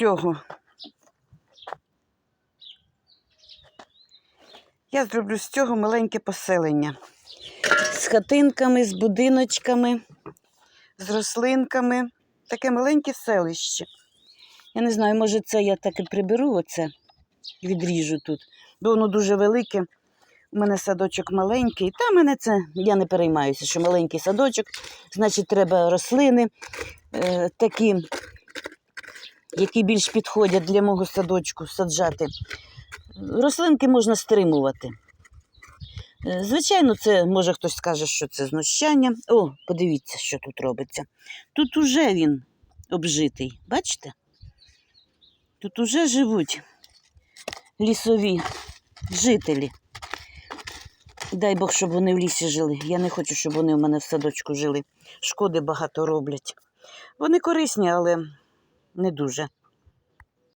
цього. Я зроблю з цього маленьке поселення. З хатинками, з будиночками, з рослинками. Таке маленьке селище. Я не знаю, може це я так і приберу оце, відріжу тут, бо воно дуже велике. У мене садочок маленький, та мене це я не переймаюся, що маленький садочок, значить, треба рослини е, такі, які більш підходять для мого садочку саджати. Рослинки можна стримувати. Е, Звичайно, це може хтось скаже, що це знущання. О, подивіться, що тут робиться. Тут уже він обжитий. Бачите? Тут уже живуть лісові жителі. Дай Бог, щоб вони в лісі жили. Я не хочу, щоб вони в мене в садочку жили. Шкоди багато роблять. Вони корисні, але не дуже.